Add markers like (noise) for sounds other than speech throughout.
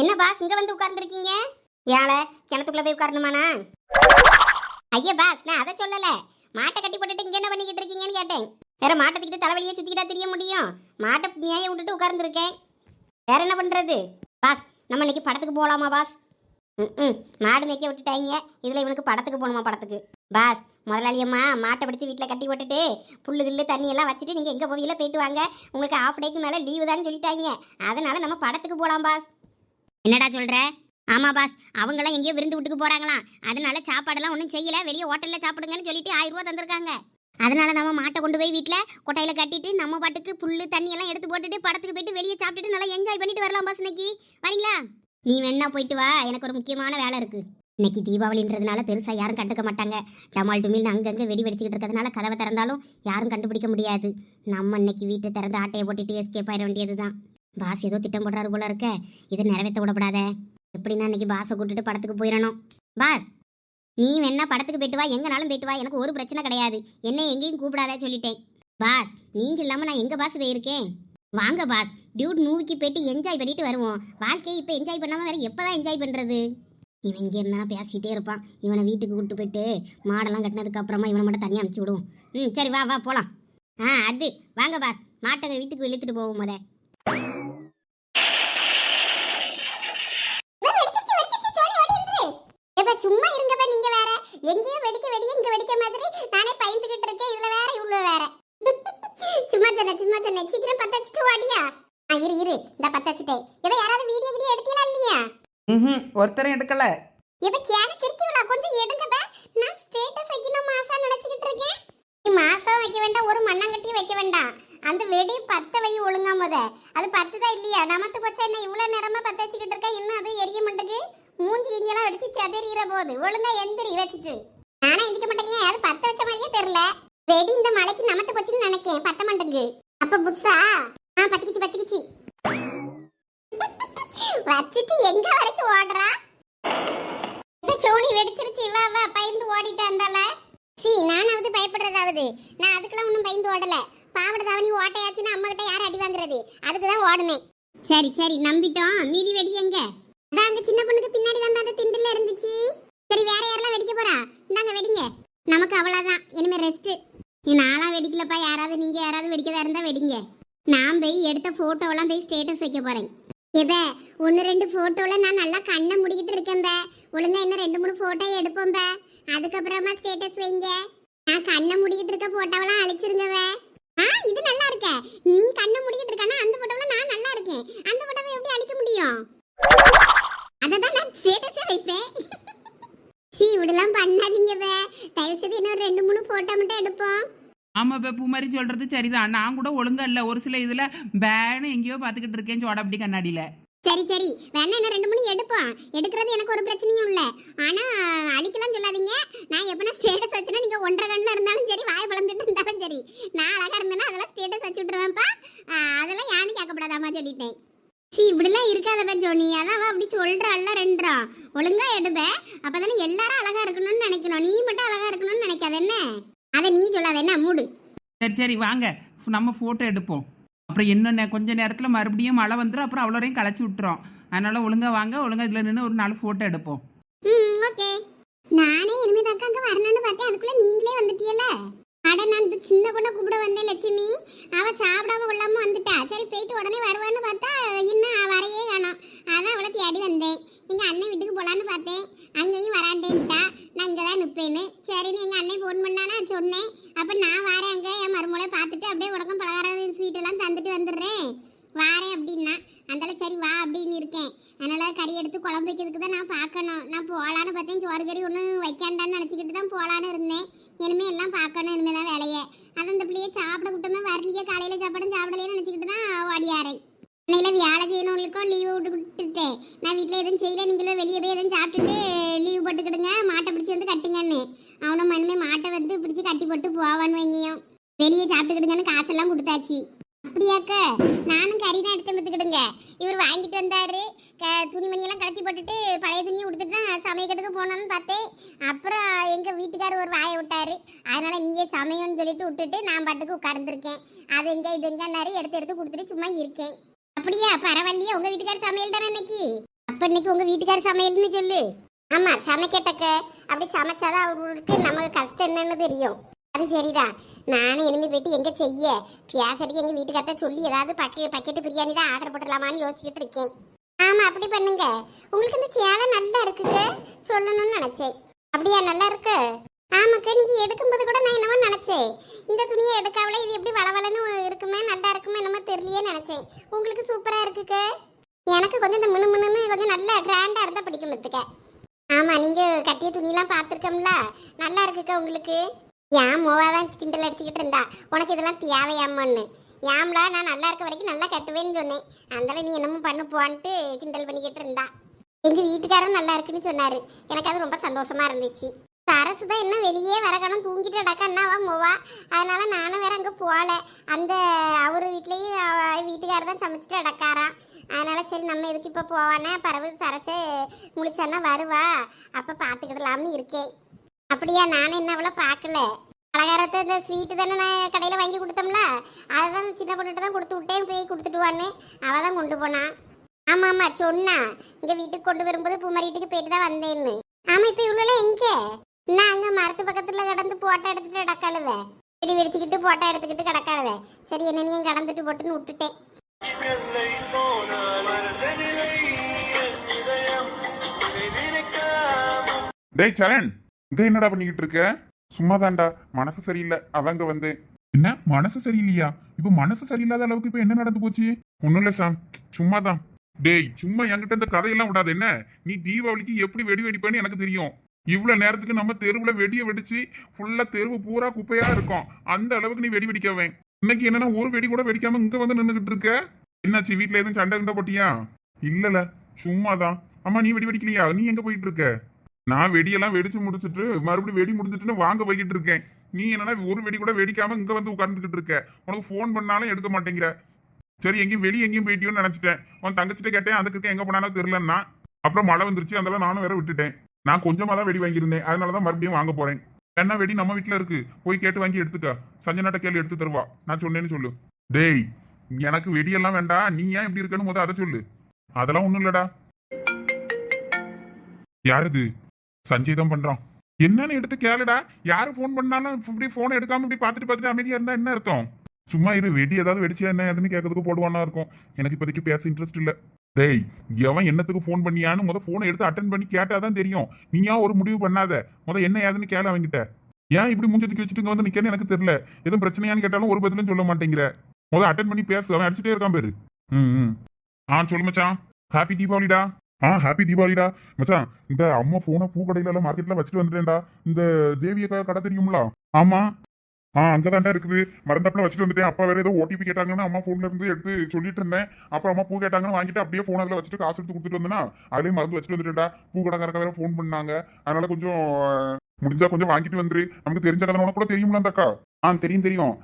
என்ன பாஸ் இங்க வந்து உட்கார்ந்துருக்கீங்க? ஏழ கிணத்துக்குள்ள போய் உட்காரணுமாண்ணா? ஐயா பாஸ் நான் அதை சொல்லல. மாட்டை கட்டி போட்டுட்டு இங்க என்ன பண்ணிக்கிட்டு இருக்கீங்கன்னு கேட்டேன். வேற மாட்டை தலைவலியே சுத்திக்கிட்டா தெரிய முடியும். மாட்டை நியாயம் விட்டுட்டு உட்கார்ந்துருக்கேன். வேற என்ன பண்றது? பாஸ் நம்ம இன்னைக்கு படத்துக்கு போகலாமா பாஸ்? ம் மாடு மேய்க்க விட்டுட்டாங்க. இதில் இவனுக்கு படத்துக்கு போகணுமா படத்துக்கு? பாஸ் முதலாளியம்மா மாட்டை பிடிச்சி வீட்டில் கட்டி போட்டுட்டு புல்லு கில்லு தண்ணி எல்லாம் வச்சுட்டு நீங்கள் எங்கே போவீங்களோ போயிட்டு வாங்க. உங்களுக்கு ஆஃப் டேக்கு மேலே லீவு தான் சொல்லிட்டாங்க. அதனால் நம்ம படத்துக்கு போகலாம் பாஸ். என்னடா சொல்கிற ஆமாம் பாஸ் அவங்களாம் எங்கேயோ விருந்து வீட்டுக்கு போகிறாங்களாம் அதனால சாப்பாடெல்லாம் ஒன்றும் செய்யல. வெளியே ஹோட்டலில் சாப்பிடுங்கன்னு சொல்லிட்டு ஆயிரம் ரூபா தந்திருக்காங்க. அதனால நம்ம மாட்டை கொண்டு போய் வீட்டில் கொட்டையில் கட்டிட்டு நம்ம பாட்டுக்கு புல்லு தண்ணி எல்லாம் எடுத்து போட்டுட்டு படத்துக்கு போயிட்டு வெளியே சாப்பிட்டுட்டு நல்லா என்ஜாய் பண்ணிட்டு வரலாம் பாஸ் இன்னைக்கு. வரீங்களா? நீ வேணா போயிட்டு வா. எனக்கு ஒரு முக்கியமான வேலை இருக்கு. இன்னைக்கு தீபாவளின்றதுனால பெருசாக யாரும் கண்டுக்க மாட்டாங்க. டமால் டுமில் அங்கங்கே வெடி வெடிச்சுக்கிட்டு இருக்கிறதுனால கதவை திறந்தாலும் யாரும் கண்டுபிடிக்க முடியாது. நம்ம இன்னைக்கு வீட்டை திறந்து ஆட்டையை போட்டுட்டு எஸ்கேப் ஆயிட வேண்டியதுதான். பாஸ் ஏதோ திட்டம் போடுறாரு போல இருக்க. இதை நிறைவேற்ற விடப்படாத. எப்படின்னா இன்னைக்கு பாஸை கூட்டிட்டு படத்துக்கு போயிடணும். பாஸ் நீ வேணா படத்துக்கு போயிட்டு வா. எங்கனாலும் போயிட்டு வா. எனக்கு ஒரு பிரச்சனை கிடையாது. என்ன எங்கேயும் கூப்பிடாத சொல்லிட்டேன். பாஸ் நீங்க இல்லாம நான் எங்க பாஸ் போயிருக்கேன்? வாங்க பாஸ் டியூட் மூவிக்கு போயிட்டு என்ஜாய் பண்ணிட்டு வருவோம். வாழ்க்கையை இப்போ என்ஜாய் பண்ணாம வேற எப்பதான் என்ஜாய் பண்றது? இவன் இங்கே இருந்தா பேசிக்கிட்டே இருப்பான். இவனை வீட்டுக்கு கூப்பிட்டு போயிட்டு மாடெல்லாம் கட்டினதுக்கு அப்புறமா இவனை மட்டும் தனியாக அனுப்பிச்சி விடுவோம். ம் சரி வா வா போகலாம் ஆ அது. வாங்க பாஸ் மாட்டை வீட்டுக்கு இழுத்துட்டு போவோம் முத. சும்மா இருங்கப்ப நீங்க வேற. எங்கேயும் வெடிக்க வெடிக்க இங்க வெடிக்க மாதிரி நானே பயந்துகிட்டு இருக்கேன். இதுல வேற இவ்வளவு வேற. (laughs) சும்மா சொன்னேன் சும்மா சொன்னேன் சீக்கிரம் பத்த வச்சுட்டு வாடியா ஆ, இரு இரு. இந்த பத்த வச்சுட்டேன் இவ யாராவது வீடியோ கிடியோ எடுத்தீங்களா இல்லையா? ம் ஒருத்தரும் எடுக்கல. இவ கேன கிறுக்கிவிடா கொஞ்சம் எடுங்கப்ப. நான் ஸ்டேட்டஸ் வைக்கணும் மாசா நினைச்சுக்கிட்டு இருக்கேன். நீ மாசம் வைக்க வேண்டாம் ஒரு மண்ணாங்கட்டி வைக்க வேண்டாம். அந்த வெடி பத்த வை ஒழுங்கா முத. அது பத்துதா இல்லையா? நமத்து பச்சை என்ன? இவ்வளவு நேரமா பத்த வச்சுக்கிட்டு இருக்க? இன்னும் அது எரிய மாட்டேங்குது. மூஞ்சி கிஞ்சியெல்லாம் வெடிச்சு செதறிற போது ஒழுங்கா எந்திரி வச்சுட்டு நானே எந்திக்க மாட்டேங்க அது பத்த வச்ச மாதிரியே தெரியல. வெடி இந்த மலைக்கு நமத்து போச்சுன்னு நினைக்கேன். பத்த மாட்டேங்குது. அப்ப புதுசா? ஆ பத்திக்கிச்சு பத்திக்கிச்சு. வச்சுட்டு எங்க வரைக்கும் ஓடுறா? இப்ப சோனி வெடிச்சிருச்சு. வா வா பயந்து ஓடிட்டு வந்தால சி நானாவது பயப்படுறதாவது. நான் அதுக்கெல்லாம் ஒன்றும் பயந்து ஓடலை. பாவட தாவணி ஓட்டையாச்சுன்னா அம்மா கிட்ட யார் அடி வாங்குறது? அதுக்கு தான் ஓடுனேன். சரி சரி நம்பிட்டோம். மீதி வெடி எங்க? அதான் அந்த சின்ன பொண்ணுக்கு பின்னாடி தான் அந்த திண்டில் இருந்துச்சு. சரி வேற யாரெல்லாம் வெடிக்க போறா? இந்தாங்க வெடிங்க. நமக்கு அவ்வளோதான் இனிமே ரெஸ்ட் நான்லாம் வெடிக்கலப்பா. யாராவது நீங்க யாராவது வெடிக்கதா இருந்தா வெடிங்க. நான் போய் எடுத்த ஃபோட்டோவெல்லாம் போய் ஸ்டேட்டஸ் வைக்க போறேன். எத ஒன்று ரெண்டு ஃபோட்டோவில் நான் நல்லா கண்ணை முடிக்கிட்டு இருக்கேன் ஒழுங்கா இன்னும் ரெண்டு மூணு ஃபோட்டோ எடுப்போம் பே. அதுக்கப்புறமா ஸ்டேட்டஸ் வைங்க. நான் கண்ணை முடிக்கிட்டு இருக்க ஃபோட்டோவெல்லாம் அழிச்சிருங்க ஆ இது நல்லா இருக்க நீ கண்ணை முடிக்கிட்டு இருக்கானா அந்த ஃபோட்டோவில் நான் நல்லா இருக்கேன் அந்த போட்டோவை எப்படி அழிக்க முடியும்? அததான் நான் ஸ்டேட்டஸே வைப்பேன். சீ இப்படிலாம் பண்ணாதீங்க பே. தயவு செய்து இன்னும் ரெண்டு மூணு போட்டோ மட்டும் எடுப்போம். ஆமா இப்போ பூமாரி சொல்றது சரிதான். நான் கூட ஒழுங்கா இல்ல. ஒரு சில இதுல பேனு எங்கேயோ பாத்துக்கிட்டு இருக்கேன். சோட அப்படி கண்ணாடியில. சரி சரி. வேணா என்ன ரெண்டு மணி எடுப்போம். எடுக்கிறது எனக்கு ஒரு பிரச்சனையும் இல்லை. ஆனால் அழிக்கலாம் சொல்லாதீங்க. நான் எப்பனா ஸ்டேட்டஸ் வச்சுனா நீங்கள் ஒன்றரை கண்ணில் இருந்தாலும் சரி வாய் பழந்துட்டு இருந்தாலும் சரி. நான் அழகாக இருந்தேன்னா அதெல்லாம் ஸ்டேட்டஸ் வச்சு விட்டுருவேன்ப்பா. அதெல்லாம் யானு கேட்கப்படாதாமா சொல்லிட்டேன். சி இப்படிலாம் இருக்காதப்பா ஜோனி. அதான் அவ அப்படி சொல்றாள்ல ரெண்டா ஒழுங்கா அப்போ தானே எல்லாரும் அழகா இருக்கணும்னு நினைக்கணும். நீ மட்டும் அழகா இருக்கணும்னு நினைக்காத என்ன? அதை நீ சொல்லாத என்ன? மூடு. சரி சரி. வாங்க. நம்ம ஃபோட்டோ எடுப்போம். அப்புறம் என்ன கொஞ்சம் கொஞ்ச மறுபடியும் மழை வந்துடும் அப்புறம் அவ்வளோரையும் களைச்சி விட்டுறோம் அதனால ஒழுங்கா வாங்க. ஒழுங்கா இதுல நின்று ஒரு நாள் ஃபோட்டோ எடுப்போம். ம் ஓகே நானே இனிமேல் அக்கா வரணும்னு பார்த்தேன். அதுக்குள்ளே நீங்களே வந்துட்டியல அட நான் இந்த சின்ன பொண்ணை கூப்பிட வந்தேன் லட்சுமி. அவ சாப்பிடாம கொள்ளாம வந்துட்டா. சரி போயிட்டு உடனே வருவான்னு பார்த்தா இன்னும் வரையே காணும். அதான் அவளை தேடி வந்தேன். எங்கள் அண்ணன் வீட்டுக்கு போகலான்னு பார்த்தேன். அங்கேயும் வராண்டேன்ட்டா நான் இங்கே தான் நிற்பேன்னு சரின்னு எங்கள் அண்ணன் ஃபோன் பண்ணானா சொன்னேன். அப்போ நான் வரேன் அங்கே என் மருமலை பார்த்துட்டு அப்படியே உடக்கம் பலகாரம் ஸ்வீட் எல்லாம் தந்துட்டு வந்துடுறேன். வாரேன் அப்படின்னா. அதனால சரி வா அப்படின்னு இருக்கேன். அதனால கறி எடுத்து குழம்பு வைக்கிறதுக்கு தான் நான் பார்க்கணும். நான் போகலான்னு பார்த்தேன். சோறு கறி ஒன்றும் வைக்காண்டான்னு நினச்சிக்கிட்டு தான் போகலான்னு இருந்தேன். இனிமேல் எல்லாம் பார்க்கணும். இனிமேல் தான் வேலையை. அது அந்த பிள்ளையை சாப்பிட விட்டோமே வரலையே. காலையில் சாப்பாடும் சாப்பிடலையே நினச்சிக்கிட்டு தான் ஓடியாரேன் அன்னையில் வேலை செய்யணுங்களுக்கும் லீவு விட்டு விட்டுட்டேன் நான் வீட்டில் எதுவும் செய்யல. நீங்களும் வெளியே போய் எதுவும் சாப்பிட்டுட்டு லீவ் போட்டுக்கிடுங்க. மாட்டை பிடிச்சி வந்து கட்டுங்கன்னு. அவனும் மனுமே மாட்டை வந்து பிடிச்சி கட்டி போட்டு போவான்னு வைங்கியும் வெளியே சாப்பிட்டுக்கிடுங்கன்னு காசெல்லாம் கொடுத்தாச்சு. அப்படியாக்க? நானும் கறி தான் எடுத்து வந்துக்கிடுங்க. இவர் வாங்கிட்டு வந்தாரு. க துணிமணியெல்லாம் கலத்தி போட்டுட்டு பழைய துணியை கொடுத்துட்டு தான் சமையக்கட்டுக்கு போனோம்னு பார்த்தேன். அப்புறம் எங்கள் வீட்டுக்காரர் ஒரு வாயை விட்டாரு. அதனால நீயே சமையன்னு சொல்லிட்டு விட்டுட்டு நான் பாட்டுக்கு உட்கார்ந்துருக்கேன். அது எங்க இது எங்கேன்னாரு எடுத்து எடுத்து கொடுத்துட்டு சும்மா இருக்கேன். அப்படியா? பரவாயில்லையே. உங்க வீட்டுக்கார சமையல் தானே இன்னைக்கு அப்ப இன்னைக்கு உங்க வீட்டுக்கார சமையல்னு சொல்லு. ஆமா சமைக்கட்டக்க. அப்படி சமைச்சாதான் அவருக்கு நமக்கு கஷ்டம் என்னன்னு தெரியும். அது சரிதான் நானும் இனிமே போயிட்டு எங்க செய்ய? பியாசடிக்கு எங்க வீட்டுக்கார்ட்ட சொல்லி ஏதாவது பக்கெட் பக்கெட்டு பிரியாணி தான் ஆர்டர் போடலாமான்னு யோசிச்சுட்டு இருக்கேன். ஆமா அப்படி பண்ணுங்க. உங்களுக்கு இந்த சேலை நல்லா இருக்குங்க. சொல்லணும்னு நினைச்சேன். அப்படியா? நல்லா இருக்கு? ஆமாக்கா நீங்க எடுக்கும்போது கூட நான் என்னமோ நினைச்சேன். இந்த துணியை எடுக்காமல இது எப்படி வளவலன்னு இருக்குமே நல்லா இருக்குமே என்னமோ தெரியலையே நினைச்சேன். உங்களுக்கு சூப்பரா இருக்குக்க? எனக்கு கொஞ்சம் இந்த முணு முன்னு கொஞ்சம் நல்லா கிராண்டா இருந்தா பிடிக்கும் பத்துக்க ஆமா நீங்க கட்டிய துணியெல்லாம் பார்த்துருக்கோம்ல? நல்லா இருக்குக்கா உங்களுக்கு? ஏன் மோவாதான் கிண்டல் அடிச்சுக்கிட்டு இருந்தா? உனக்கு இதெல்லாம் தேவையாமான்னு. ஏம்லா நான் நல்லா இருக்க வரைக்கும் நல்லா கட்டுவேன்னு சொன்னேன். அதனால நீ என்னமோ பண்ணு போன்ட்டு கிண்டல் பண்ணிக்கிட்டு இருந்தா. எங்கள் வீட்டுக்காரரும் நல்லா இருக்குன்னு சொன்னார். எனக்கு அது ரொம்ப சந்தோஷமா இருந்துச்சு. சரசு தான் இன்னும் வெளியே வரக்கணும் தூங்கிட்டு அடக்கண்ணாவா மூவா அதனால நானும் வேற அங்கே போகல. அந்த அவர் வீட்லேயும் வீட்டுக்காரர் தான் சமைச்சிட்டு அடக்காராம் அதனால சரி நம்ம எதுக்கு இப்போ போவானே? பறவை சரசு முழிச்சானா வருவா. அப்போ பார்த்துக்கிடலாம்னு இருக்கேன். அப்படியா நானும் என்ன அவ்வளோ பார்க்கல பலகாரத்தை இந்த ஸ்வீட்டு தானே நான் கடையில் வாங்கி கொடுத்தோம்ல? அதை தான் சின்ன பொண்ணுகிட்ட தான் கொடுத்து விட்டேன் போய் கொடுத்துட்டு வான்னு. அவள் தான் கொண்டு போனான் ஆமாம் ஆமாம் சொன்னா. இங்கே வீட்டுக்கு கொண்டு வரும்போது பூமாரி வீட்டுக்கு போயிட்டு தான் வந்தேன்னு. ஆமாம் இப்போ இவ்வளோலாம் எங்கே? நான் அங்கே மரத்து பக்கத்தில் கடந்து போட்டோ எடுத்துட்டு கிடக்காளுவே. வெடி வெடிச்சுக்கிட்டு போட்டோ எடுத்துக்கிட்டு கிடக்காளுவே. சரி என்னனையும் கடந்துட்டு போட்டுன்னு விட்டுட்டேன். டேய் சரண் இங்க என்னடா பண்ணிக்கிட்டு இருக்க? சும்மாதான்டா மனசு சரியில்லை அவங்க வந்து என்ன மனசு சரியில்லையா? இப்ப மனசு சரியில்லாத அளவுக்கு இப்ப என்ன நடந்து போச்சு? ஒண்ணும் இல்ல சாம். சும்மா தான் டேய் சும்மா என்கிட்ட இந்த கதையெல்லாம் விடாது என்ன? நீ தீபாவளிக்கு எப்படி வெடி வெடிப்பேன்னு எனக்கு தெரியும். இவ்வளவு நேரத்துக்கு நம்ம தெருவுல வெடிய வெடிச்சு ஃபுல்லா தெருவு பூரா குப்பையா இருக்கும். அந்த அளவுக்கு நீ வெடி வெடிக்கவேன் இன்னைக்கு என்னன்னா ஒரு வெடி கூட வெடிக்காம இங்க வந்து நின்றுக்கிட்டு இருக்க? என்னாச்சு வீட்டில் எதுவும் சண்டை கிண்ட போட்டியா? இல்லல சும்மாதான். அம்மா நீ வெடி வெடிக்கலையா? நீ எங்க போயிட்டு இருக்க? நான் வெடியெல்லாம் வெடிச்சு முடிச்சிட்டு மறுபடியும் வெடி முடிச்சிட்டுன்னு வாங்க போய்கிட்டு இருக்கேன். நீ என்னன்னா ஒரு வெடி கூட வெடிக்காம இங்க வந்து உட்கார்ந்துகிட்டு இருக்க? உனக்கு ஃபோன் பண்ணாலும் எடுக்க மாட்டேங்கிற. சரி எங்கேயும் வெளியே எங்கேயும் போயிட்டியோன்னு நினைச்சிட்டேன். உன் தங்கச்சிட்ட கேட்டேன் அதுக்கு இருக்க எங்க போனாலும் தெரியலன்னா. அப்புறம் மழை வந்துருச்சு அதெல்லாம் நானும் வேற விட்டுட்டேன். நான் கொஞ்சமா தான் வெடி வாங்கியிருந்தேன். அதனாலதான் மறுபடியும் வாங்க போறேன். என்ன வெடி நம்ம வீட்ல இருக்கு. போய் கேட்டு வாங்கி எடுத்துக்க. சஞ்சனாட்ட கேள்வி எடுத்து தருவா. நான் சொன்னேன்னு சொல்லு. டேய் எனக்கு வெடியெல்லாம் வேண்டாம் நீ ஏன் இப்படி இருக்கன்னு முத அதை சொல்லு. அதெல்லாம் ஒண்ணும் இல்லடா. யாருது சஞ்சய் தான் பண்றான். என்னன்னு எடுத்து கேளுடா. யாரு ஃபோன் பண்ணாலும் இப்படி ஃபோன் எடுக்காம இப்படி பார்த்துட்டு பார்த்துட்டு அமைதியா இருந்தா என்ன அர்த்தம்? சும்மா இரு வெடி ஏதாவது வெடிச்சியா என்ன ஏதுன்னு கேட்கறதுக்கு போடுவானா இருக்கும். எனக்கு இப்போதைக்கு பேச இன்ட்ரெஸ்ட் இல்ல. டேய் எவன் என்னத்துக்கு ஃபோன் பண்ணியான்னு முத ஃபோனை எடுத்து அட்டன் பண்ணி கேட்டாதான் தெரியும். நீயா ஒரு முடிவு பண்ணாத? முத என்ன ஏதுன்னு கேள அவன்கிட்ட. ஏன் இப்படி முடிஞ்சதுக்கு வச்சுட்டுங்க வந்து நிக்கன்னு எனக்கு தெரியல. எதுவும் பிரச்சனையான்னு கேட்டாலும் ஒரு பதிலும் சொல்ல மாட்டேங்கிற. முத அட்டன் பண்ணி பேசு அவன் அடிச்சுட்டே இருக்கான் பேரு. ம் ம். ஆ சொல்லு மச்சான். ஹாப்பி தீபாவளிடா ஆ ஹாப்பி தீபாவளிடா மச்சான் இந்த அம்மா ஃபோனை பூ கடையில எல்லாம் மார்க்கெட்ல வச்சுட்டு வந்துட்டேன்டா. இந்த தேவியக்கா கடை தெரியுங்களா ஆமா. ஆ அங்கதான்டா இருக்குது. மறந்தாப்புல வச்சுட்டு வந்துட்டேன். அப்பா வேற ஏதோ ஓடிபி கேட்டாங்கன்னு அம்மா போன்ல இருந்து எடுத்து சொல்லிட்டு இருந்தேன். அப்புறம் அம்மா பூ கேட்டாங்கன்னு வாங்கிட்டு அப்படியே போன் அதில் வச்சுட்டு காசு எடுத்து கொடுத்துட்டு வந்தேன்னா அதுலயே மறந்து வச்சுட்டு வந்துட்டேன்டா. பூ கடைக்காரக்க வேற ஃபோன் பண்ணாங்க. அதனால கொஞ்சம் முடிஞ்சா கொஞ்சம் வாங்கிட்டு வந்துரு. நமக்கு தெரிஞ்ச கடை கூட தெரியும்ல அந்த அக்கா. ஆ தெரியும் தெரியும்.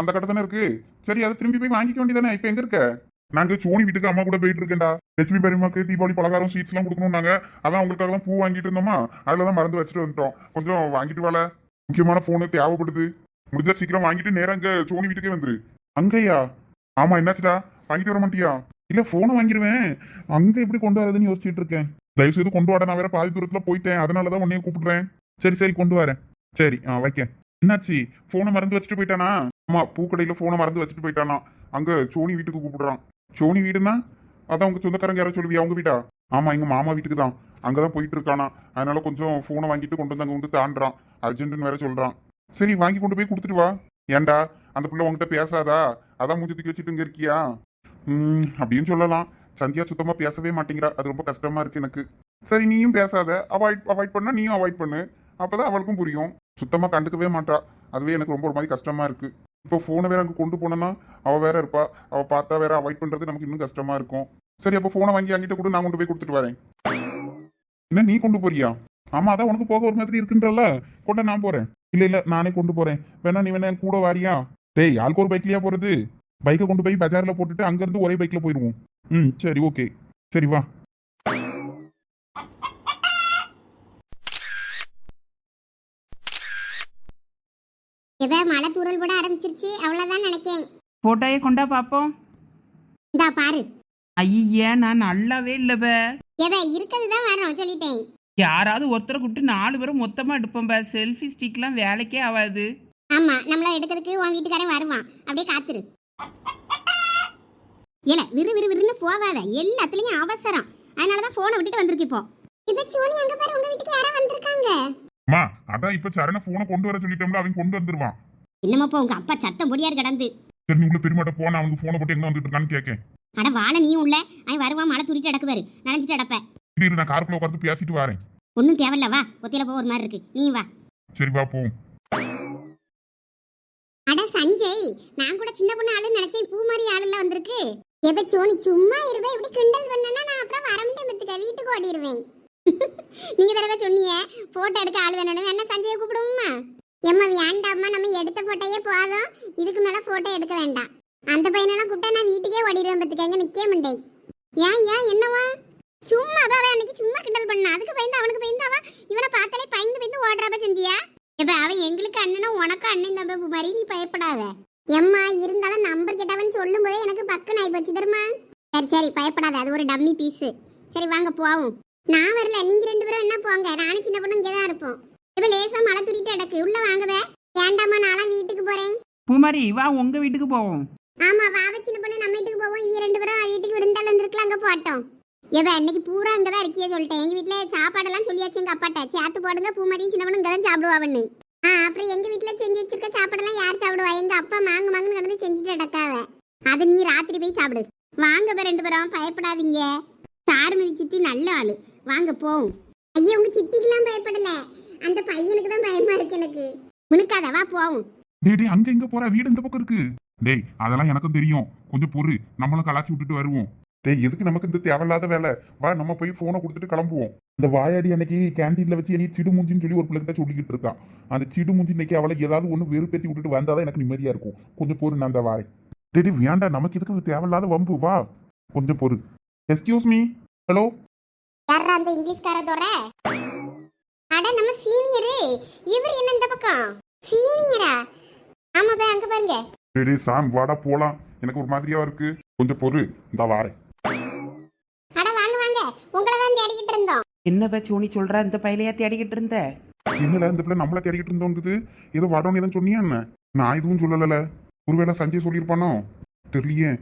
அந்த கடை தானே இருக்கு. சரி அதை திரும்பி போய் வாங்கிக்க வேண்டியதானே? இப்போ எங்க இருக்க? நாங்க சோனி வீட்டுக்கு அம்மா கூட போயிட்டு இருக்கேன்டா. லட்சுமி பெரியம்மாக்கு தீபாவளி பலகாரம் ஸ்வீட்ஸ் எல்லாம் கொடுக்கணும்னாங்க. அதான் உங்களுக்காக தான் பூ வாங்கிட்டு இருந்தோமா? அதுல தான் மறந்து வச்சுட்டு வந்துட்டோம். கொஞ்சம் வாங்கிட்டு வாழ முக்கியமான போனு தேவைப்படுது. முடிஞ்சா சீக்கிரம் வாங்கிட்டு நேரம் அங்க சோனி வீட்டுக்கே வந்துரு. அங்கயா? ஆமா என்னாச்சுடா? வாங்கிட்டு வர மாட்டியா? இல்ல போனை வாங்கிடுவேன் அங்க எப்படி கொண்டு வரதுன்னு யோசிச்சுட்டு இருக்கேன். தயவு செய்து கொண்டு வாட நான் வேற பாதி தூரத்துல போயிட்டேன். அதனாலதான் உன்னைய கூப்பிடுறேன். சரி சரி கொண்டு வரேன். சரி ஆ வைக்க என்னாச்சு? போனை மறந்து வச்சுட்டு போயிட்டானா? ஆமா பூக்கடையில போனை மறந்து வச்சுட்டு போயிட்டானா? அங்க சோனி வீட்டுக்கு கூப்பிடுறான். சோனி வீடுனா அதான் உங்க சொந்தக்காரங்க யாரும் சொல்லுவியா அவங்க வீட்டா ஆமா எங்க மாமா வீட்டுக்கு தான். அங்கதான் போயிட்டு இருக்கானா. அதனால கொஞ்சம் போனை வாங்கிட்டு கொண்டு வந்து அங்க வந்து தாண்டான் அர்ஜென்ட்னு வேற சொல்றான். சரி வாங்கி கொண்டு போய் கொடுத்துட்டு வா. ஏன்டா அந்த பிள்ளை உங்ககிட்ட பேசாதா? அதான் மூஞ்சி தூக்கி வச்சுட்டு இங்க இருக்கியா? ம் அப்படின்னு சொல்லலாம். சந்தியா சுத்தமா பேசவே மாட்டேங்கிறா. அது ரொம்ப கஷ்டமா இருக்கு எனக்கு. சரி நீயும் பேசாத. அவாய்ட் அவாய்ட் பண்ணா நீயும் அவாய்ட் பண்ணு. அப்பதான் அவளுக்கும் புரியும். சுத்தமா கண்டுக்கவே மாட்டா. அதுவே எனக்கு ரொம்ப ஒரு மாதிரி கஷ்டமா இருக்கு. இப்போ போனை வேற அங்கே கொண்டு போனோம்னா அவள் வேற இருப்பா. அவள் பார்த்தா வேற அவாய்ட் பண்ணுறது நமக்கு இன்னும் கஷ்டமா இருக்கும். சரி அப்போ ஃபோனை வாங்கி அங்கிட்ட கூட. நான் கொண்டு போய் கொடுத்துட்டு வரேன். என்ன நீ கொண்டு போறியா? ஆமா அதான் உனக்கு போக ஒரு மாதிரி இருக்குன்றல கொண்ட நான் போறேன். இல்ல இல்ல நானே கொண்டு போறேன். வேணா நீ வேணா கூட வாரியா? டேய் ஆளுக்கு ஒரு பைக்லயா போறது? பைக்கை கொண்டு போய் பஜார்ல போட்டுட்டு அங்க இருந்து ஒரே பைக்ல போயிடுவோம் ம் சரி ஓகே. சரி வா. இப்ப மழை தூறல் போட ஆரம்பிச்சிருச்சு. அவ்வளவுதான் நினைக்கேன். போட்டோயே கொண்டா பார்ப்போம். இந்தா பாரு. ஐயே நான் நல்லாவே இல்லைப்ப எவ இருக்கிறது தான் வரோம் சொல்லிட்டேன். யாராவது ஒருத்தரை கூப்பிட்டு நாலு பேரும் மொத்தமாக எடுப்போம்பா செல்ஃபி ஸ்டிக்லாம் வேலைக்கே ஆகாது ஆமா நம்மள எடுக்கிறதுக்கு உன் வீட்டுக்காரன் வருவான். அப்படியே காத்துரு. ஏல விறு விறு விறுன்னு போகாத. எல்லாத்துலயும் அவசரம். அதனாலதான் போனை விட்டுட்டு வந்திருக்கு இப்போ. இப்ப சோனி அங்க பாரு உங்க வீட்டுக்கு யாரோ வந்திருக்காங்க. அம்மா அதான் இப்ப சரண போனை கொண்டு வர சொல்லிட்டோம்ல அவன் கொண்டு வந்துருவான். என்னமாப்பா உங்க அப்பா சத்தம் பொடியார் கடந்து. சரி நீ உள்ள பெருமாட்ட போன அவனுக்கு போனை போட்டு எங்க வந்துட்டு இருக்கான்னு கேட்கேன் அட வாழ நீயும் உள்ள. அவன் வருவான் மழை துரிட்டு அடக்குவாரு நனைஞ்சிட்டு அடப்ப இரு, நான் காருக்குள்ள உட்காந்து பேசிட்டு வரேன். ஒன்றும் தேவையில்ல வா. ஒத்தையில போ ஒரு மாதிரி இருக்கு. நீ வா. சரி வா போவோம் அட சஞ்சய் நான் கூட சின்ன பொண்ணு ஆளு நினைச்சேன். பூ மாதிரி ஆளுல வந்திருக்கு. எப்ப சோனி சும்மா இருவே. இப்படி கிண்டல் பண்ணனா நான் அப்புறம் வரமாட்டேன் பத்துக்க வீட்டுக்கு ஓடிடுவேன் (laughs) நீங்க தடவை சொன்னீங்க. போட்டோ எடுக்க ஆள் வேணும்னு. வேணா சஞ்சயை கூப்பிடுவோமா? எம்மா வேண்டாம்மா நம்ம எடுத்த போட்டோயே போதும். இதுக்கு மேல போட்டோ எடுக்க வேண்டாம். அந்த பையனெல்லாம் கூப்பிட்டா நான் வீட்டுக்கே ஓடிடுவேன் பத்துக்க எங்க நிக்க மாட்டேன். ஏன் ஏன் என்னவா? சும்மா அவ அன்னைக்கு சும்மா கிண்டல் பண்ணா? அதுக்கு பயந்து அவனுக்கு பயந்து அவ இவனை பார்த்தாலே பயந்து பயந்து ஓடுறாப்ப சந்தியா? இப்ப அவன் எங்களுக்கு அண்ணனா உனக்கு அண்ணன் தம்பி மாதிரி நீ பயப்படாத. எம்மா இருந்தாலும் நம்பர் கேட்டவன் சொல்லும் போதே எனக்கு பக்கம் ஆகி போச்சு தெரியுமா? சரி சரி பயப்படாத அது ஒரு டம்மி பீஸ் சரி வாங்க போவோம். நான் வரல நீங்க ரெண்டு பேரும் என்ன போங்க. நானும் சின்ன பொண்ணு இங்கே தான் இருப்போம். இப்ப லேசா மழை துரிட்டு அடக்கு உள்ள வாங்கவே ஏண்டாம்மா நான்லாம் வீட்டுக்கு போறேன்? பூமாரி வா உங்க வீட்டுக்கு போவோம். ஆமா வாவ சின்ன பொண்ணு நம்ம வீட்டுக்கு போவோம். இவங்க ரெண்டு பேரும் வீட்டுக்கு விருந்தாள் வந்திருக்கலாம் அங்க போட்டோம் எவ இன்னைக்கு பூரா அங்கதான் இருக்கியே சொல்லிட்டேன். எங்க வீட்டுல சாப்பாடெல்லாம் சொல்லியாச்சு எங்கள் அப்பாட்ட. சேர்த்து போடுங்க பூமாரியும் சின்னவனும் பொண்ணு இங்கதான் ஆ அப்புறம் எங்க வீட்டில் செஞ்சு வச்சிருக்க சாப்பாடெல்லாம் யார் சாப்பிடுவா? எங்க அப்பா மாங்கு மாங்குன்னு கிடந்து செஞ்சுட்டு அடக்காவ அது நீ ராத்திரி போய் சாப்பிடு. வாங்க போய் ரெண்டு பேரும் பயப்படாதீங்க. சாருமதி சித்தி நல்ல ஆளு. வாங்க போவோம். ஐயா உங்க சித்திக்கெல்லாம் பயப்படல. அந்த பையனுக்கு தான் பயமா இருக்கு எனக்கு. உனக்காத வா போவோம். டேய் டேய் அங்க எங்க போற? வீடு இந்த பக்கம் இருக்கு. டேய் அதெல்லாம் எனக்கும் தெரியும். கொஞ்சம் பொறு. நம்மளும் கலாச்சி விட்டுட்டு வருவோம். டேய் எதுக்கு நமக்கு இந்த தேவையில்லாத வேலை? வா நம்ம போய் போனை கொடுத்துட்டு கிளம்புவோம். இந்த வாயாடி அன்னைக்கு கேண்டீன்ல வச்சு என்னை சிடுமூஞ்சின்னு சொல்லி ஒரு பிள்ளைகிட்ட சொல்லிக்கிட்டு இருக்கான் அந்த சிடுமூஞ்சி இன்னைக்கு அவளை ஏதாவது ஒண்ணு வெறுப்பேத்தி விட்டுட்டு வந்தாதான் எனக்கு நிம்மதியா இருக்கும். கொஞ்சம் பொறு நான் அந்த வாய் டேய், வேண்டாம். நமக்கு இதுக்கு தேவையில்லாத வம்பு? வா. கொஞ்சம் பொறு. எஸ்கியூஸ் மீ ஹலோ யாரா அந்த இங்கிலீஷ்கார தோற? அட நம்ம சீனியரு இவர் என்ன இந்த பக்கம்? சீனியரா ஆமா பே அங்க பாருங்க. டேய், சாம் வாடா போலாம். எனக்கு ஒரு மாதிரியா இருக்கு. கொஞ்சம் பொறு இந்த வாரேன் அட வாங்க வாங்க உங்களை தான் தேடிக்கிட்டு இருந்தோம் என்ன பே சோனி சொல்ற? இந்த பையலையா தேடிக்கிட்டு இருந்த? என்னடா இந்த பிள்ளை நம்மள தேடிக்கிட்டு இருந்தோங்குது? ஏதோ வரணும் எதுவும் சொன்னியா என்ன? நான் எதுவும் சொல்லல ஒருவேளை சஞ்சய் சொல்லியிருப்பானோ? தெரியலையே.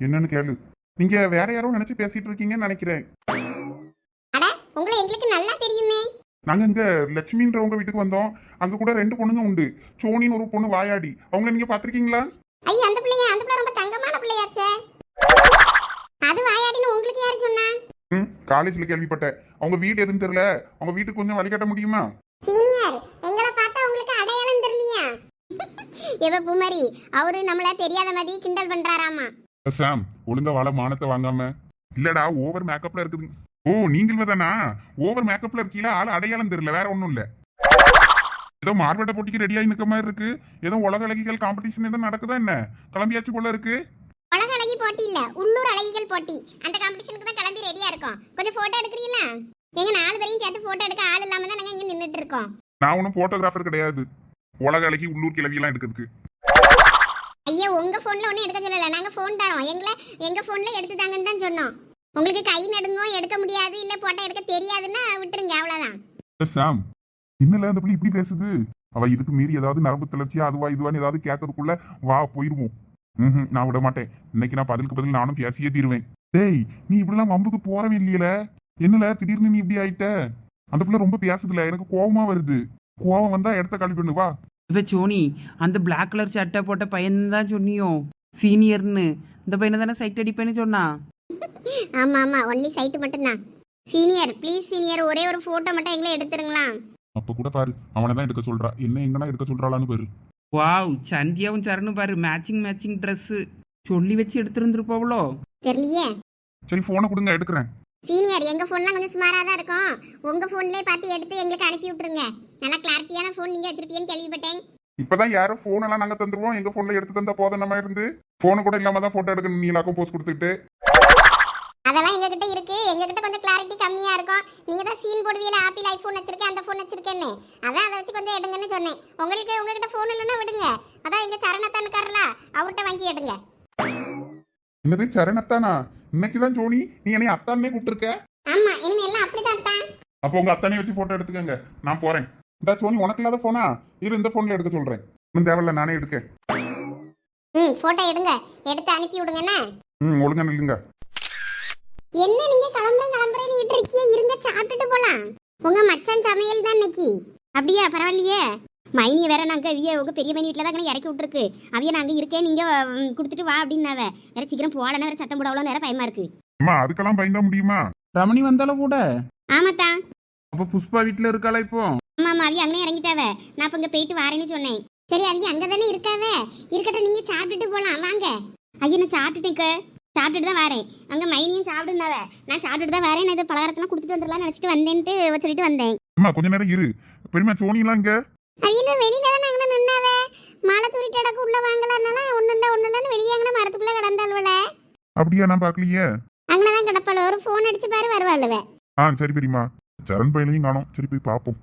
என்னன்னு கேளு. நீங்க வேற யாரோ நினைச்சு பேசிட்டு இருக்கீங்கன்னு நினைக்கிறேன். அட உங்களை எங்களுக்கு நல்லா தெரியுமே. நாங்க இங்க லட்சுமின்றவங்க வீட்டுக்கு வந்தோம். அங்க கூட ரெண்டு பொண்ணுங்க உண்டு. சோனின்னு ஒரு பொண்ணு வாயாடி. அவங்க நீங்க பாத்திருக்கீங்களா ஐயோ அந்த பிள்ளையா? அந்த பிள்ளை ரொம்ப தங்கமான பிள்ளையாச்சே. அது வாயாடின்னு உங்களுக்கு யாரு சொன்னா? ம் காலேஜ்ல கேள்விப்பட்டேன். அவங்க வீடு எதுன்னு தெரியல. அவங்க வீட்டுக்கு கொஞ்சம் வழிகாட்ட முடியுமா? சீனியர் எங்களை பார்த்தா உங்களுக்கு அடையாளம் தெரியலையா? இவ பூமாரி அவரு நம்மள தெரியாத மாதிரி கிண்டல் பண்றாராமா? சாம் ஒழுங்கா வாழ மானத்தை வாங்காம. இல்லடா ஓவர் மேக்கப்ல இருக்குது. ஓ நீங்கள் தானா? ஓவர் மேக்கப்ல இருக்கீங்களா ஆள் அடையாளம் தெரியல வேற ஒண்ணும் இல்ல. ஏதோ மார்வெட்ட போட்டிக்கு ரெடியா நிற்க மாதிரி இருக்கு. ஏதோ உலக அழகிகள் காம்படிஷன் எதுவும் நடக்குதா என்ன? கிளம்பியாச்சு போல இருக்கு. உலக அழகி போட்டி இல்ல உள்ளூர் அழகிகள் போட்டி. அந்த காம்படிஷனுக்கு தான் கிளம்பி ரெடியா இருக்கோம். கொஞ்சம் போட்டோ எடுக்கிறீங்களா? எங்க நாலு பேரையும் சேர்த்து போட்டோ எடுக்க ஆள் இல்லாம தான் நாங்க இங்க நின்னுட்டு இருக்கோம். நான் ஒன்றும் போட்டோகிராஃபர் கிடையாது. உலக அழகி உள்ளூர் கிளவியெல்லாம் எடுக்கிறதுக்கு. ஐயா உங்க போன்ல ஒண்ணும் எடுக்க சொல்லல. நாங்க போன் தரோம். எங்களை எங்க போன்ல எடுத்து தாங்கன்னு தான் சொன்னோம். உங்களுக்கு கை நடுங்கும் எடுக்க முடியாது இல்ல போட்டோ எடுக்க தெரியாதுன்னா விட்டுருங்க அவ்வளவுதான். சாம் என்னல அந்த பிள்ளை இப்படி பேசுது? அவ இதுக்கு மீறி ஏதாவது நரம்பு தளர்ச்சியா அதுவா இதுவான்னு ஏதாவது கேட்கறதுக்குள்ள வா போயிருவோம். ம்ஹும், நான் விட மாட்டேன். இன்னைக்கு நான் பதிலுக்கு பதில் நானும் பேசியே தீருவேன். டேய் நீ இப்படிலாம் வம்புக்கு போறவே இல்லையல? என்னல திடீர்னு நீ இப்படி ஆயிட்ட? அந்த பிள்ளை ரொம்ப பேசுதுல எனக்கு கோவமா வருது. கோவம் வந்தா இடத்த காலி பண்ணு வா. இப்போ சோனி அந்த Black கலர் சட்டை போட்ட பையன் தான் சொன்னியோ? சீனியர்னு இந்த பையனை தானே சைட் அடிப்பேன்னு சொன்னா? ஆமா ஆமா ஒன்லி சைட்டு மட்டும்தான். சீனியர் ப்ளீஸ் சீனியர் ஒரே ஒரு போட்டோ மட்டும் எங்களை எடுத்துருங்களா அப்ப கூட பாரு அவனை தான் எடுக்க சொல்றா. என்ன எங்கன்னா எடுக்க சொல்றாளான்னு பாரு. வாவ் சந்தியாவும் சரணும் பாரு மேட்சிங் மேட்சிங் ட்ரெஸ்ஸு சொல்லி வச்சு எடுத்துருந்துருப்பாவளோ? தெரியலையே. சரி போனை கொடுங்க எடுக்கிறேன். சீனியர் எங்க போன்லாம் கொஞ்சம் சுமாரா தான் இருக்கும். உங்க போன்லயே பார்த்து எடுத்து எங்களுக்கு அனுப்பி விட்டுருங்க. நல்லா கிளாரிட்டியான போன் நீங்க வச்சிருப்பீங்கன்னு கேள்விப்பட்டேன். இப்பதான் யாரும் போன் எல்லாம் நாங்க தந்துருவோம். எங்க போன்ல எடுத்து தந்தா போதும் நம்ம இருந்து. போனை கூட இல்லாம தான் போட்டோ எடுக்கணும் நீ எல்லாக்கும் போஸ்ட் கொடுத்துட்டு. அதெல்லாம் எங்க கிட்ட இருக்கு. எங்க கிட்ட கொஞ்சம் கிளாரிட்டி கம்மியா இருக்கும். நீங்க தான் சீன் போடுவீல ஆப்பிள் ஐபோன் வச்சிருக்கேன் அந்த போன் வச்சிருக்கேன்னு. அதான் அதை வச்சு கொஞ்சம் எடுங்கன்னு சொன்னேன். உங்களுக்கு உங்ககிட்ட போன் இல்லைன்னா விடுங்க. அதான் எங்க சரணத்தான் இருக்காருல அவர்கிட்ட வாங்கி எடுங்க. என்னது சரணத்தானா? இன்னைக்குதான் ஜோனி நீ என்னை அத்தானே கூப்பிட்டுருக்க? ஆமா இனிமே எல்லாம் அப்படிதான் தான் அப்போ உங்க அத்தானே வச்சு போட்டோ எடுத்துக்கங்க. நான் போறேன். இந்த சோனி உனக்கு இல்லாத போனா இரு இந்த போன்ல எடுக்க சொல்றேன். ஒன்றும் தேவையில்ல நானே எடுக்க ம் போட்டோ எடுங்க. எடுத்து அனுப்பி விடுங்கண்ணே ம் ஒழுங்கா நில்லுங்க. என்ன நீங்க கிளம்புறேன் கிளம்புறேன்னு இருக்கீங்க இருங்க சாப்பிட்டுட்டு போலாம். உங்க மச்சான் சமையல் தான் இன்னைக்கு. அப்படியா? பரவாயில்லையே. மைனியை வேற நாங்க அவிய உங்க பெரிய மைனி வீட்டில் தான் இறக்கி விட்டுருக்கு. அவிய நாங்க இருக்கேன். நீங்க கொடுத்துட்டு வா அப்படின்னாவ. வேற சீக்கிரம் போகலன்னா வேற சத்தம் போட அவ்வளோ நேரம் பயமா இருக்கு. அம்மா அதுக்கெல்லாம் பயந்தா முடியுமா? ரமணி வந்தாலும் கூட. ஆமாத்தான் அப்போ புஷ்பா வீட்டில் இருக்காளா இப்போ? ஆமா ஆமா அவிய அங்கே இறங்கிட்டாவ. நான் இப்போ இங்க போயிட்டு வரேன்னு சொன்னேன். சரி அவிய அங்கே தானே இருக்காவ? இருக்கட்டும் நீங்க சாப்பிட்டுட்டு போலாம். வாங்க. ஐயா நான் சாப்பிட்டுட்டேங்க சாப்பிட்டுட்டு தான் வரேன். அங்க மைனியும் சாப்பிடுனாவ. நான் சாப்பிட்டுட்டு தான் வரேன். நான் இது பலகாரத்தெல்லாம் கொடுத்துட்டு வந்துடலாம் நினச்சிட்டு வந்தேன்ட்டு சொல்லிட்டு வந்தேன். அம்மா கொஞ்ச நேரம் இரு. பெரியமா சோனிலாம் இங்க அவியன வெளியில தான் அங்கே நின்னாவ? மாலை தூரிட்டு அடக்கு உள்ள வாங்கலாம்னால ஒன்றும் இல்லை ஒன்றும் இல்லைன்னு வெளியே அங்கே மரத்துக்குள்ளே கிடந்தாள்வல அப்படியா நான் பார்க்கலையே. அங்கே தான் கிடப்பாள் ஒரு ஃபோன் அடிச்சு பாரு வருவாள்வ. ஆ சரி பெரியமா சரண் பையனையும் காணோம். சரி போய் பார்ப்போம்